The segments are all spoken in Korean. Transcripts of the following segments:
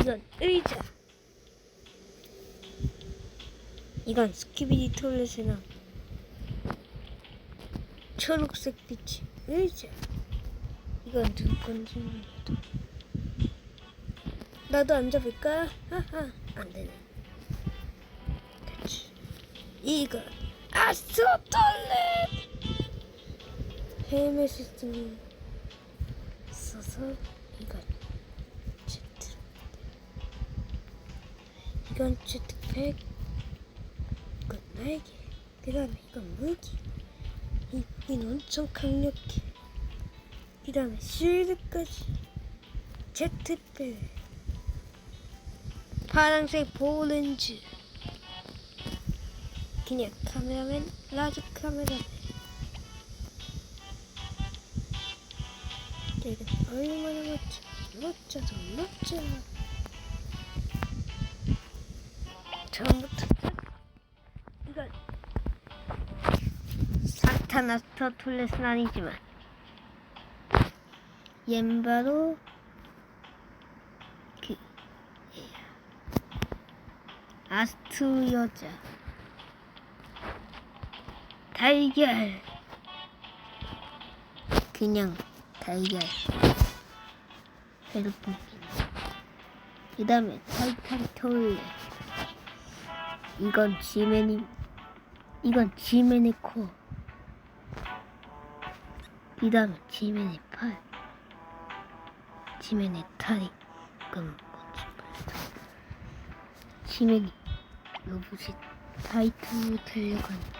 이건 의자. 이건 스키비디 톨렛이랑 초록색 빛이 의자. 이건 누구 건지 모르겠다. 나도 앉아볼까? 하하, 안 되네. 됐지. 이건 아스트로 톨렛! 헤매 시스템이 있어서 이건 제트팩. 이건 날개. 그 다음에 이건 무기. 이 무기는 엄청 강력해. 그 다음에 쉴드까지. 제트팩. 파란색 보렌즈. 그냥 카메라맨, 라즈 카메라맨. 이건 얼마나 멋져. 멋져도 멋져. 처음부터 이건 사타나스터 톨렛은 아니지만 얜 바로 그 얘야. 아스트 여자 달걀 그냥 달걀 핸드폰 그 다음에 타이탄 톨렛 이건 지맨이 이건 지맨의 코. 이 다음에 지맨의 팔. 지맨의 다리. 뭔지 몰라도. 지맨이 로봇이 타이탄으로 달려간다는.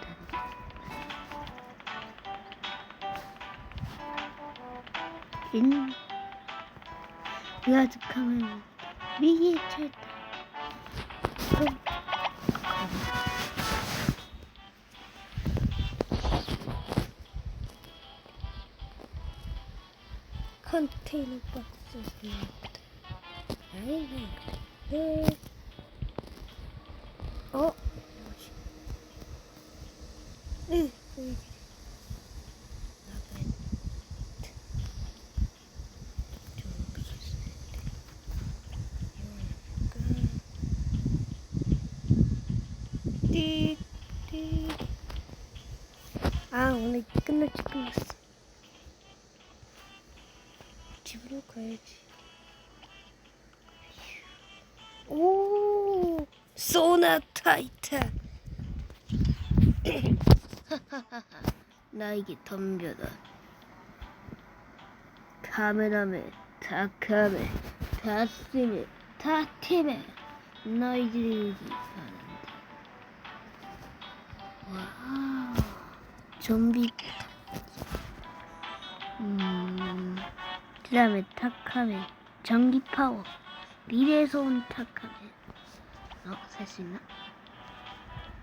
인 라즈 카메라 미기 찰다. 컨테이너 박스입니다. 아이고, 네. 어? 뭐지? 띠, 띠. 아, 오늘 끝났지, 끝났어. 집으로 가야지. 오, 소나타이탄. 나에게 덤벼라. 카메라맨, 다카메, 다스메, 다테메. 너희들이 바란다. 와우, 좀비. 음. 그 다음에 타카맨 전기 파워 미래에서 온 타카맨 어? 살 수 있나?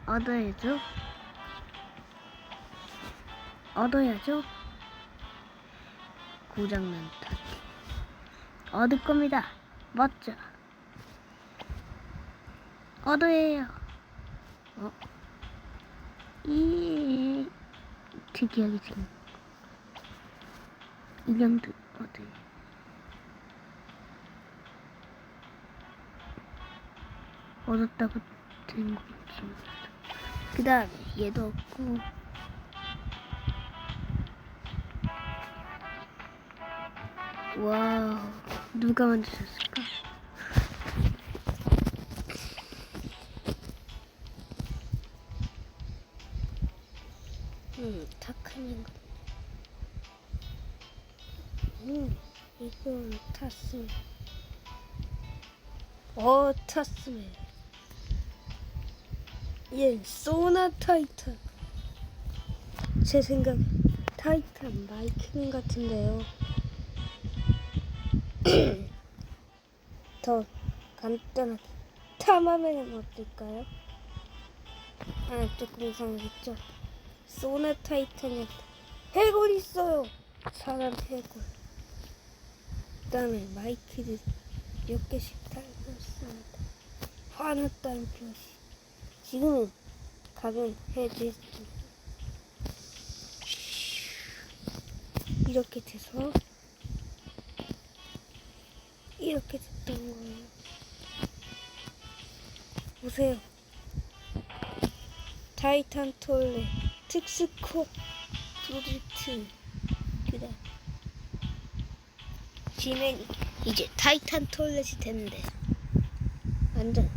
얻어야죠. 얻어야죠. 고장난 타키 얻을 겁니다. 멋져 얻어야요. 어? 이 특이하게 생긴 인형도 어디? 얻었다고 된 건지 그 다음에 얘도 없고 와우 누가 만드셨을까? 음, 탁한 거. 음, 이건 탔으면. 어, 탔으면. 얘 소나 타이탄. 제 생각에 타이탄 마이크는 같은데요. 더 간단하게 탐하면 어떨까요? 아, 조금 이상하겠죠? 소나 타이탄이었다. 해골 있어요. 사람 해골. 그다음에 마이크를 몇 개씩 달고 있습니다. 화났다는 표시. 지금은 가면 해제했습니다. 이렇게 돼서 이렇게 됐던 거예요. 보세요. 타이탄 톨레 특수코 프로젝트 그다 지맨이 이제 타이탄 톨렛이 됐는데 완전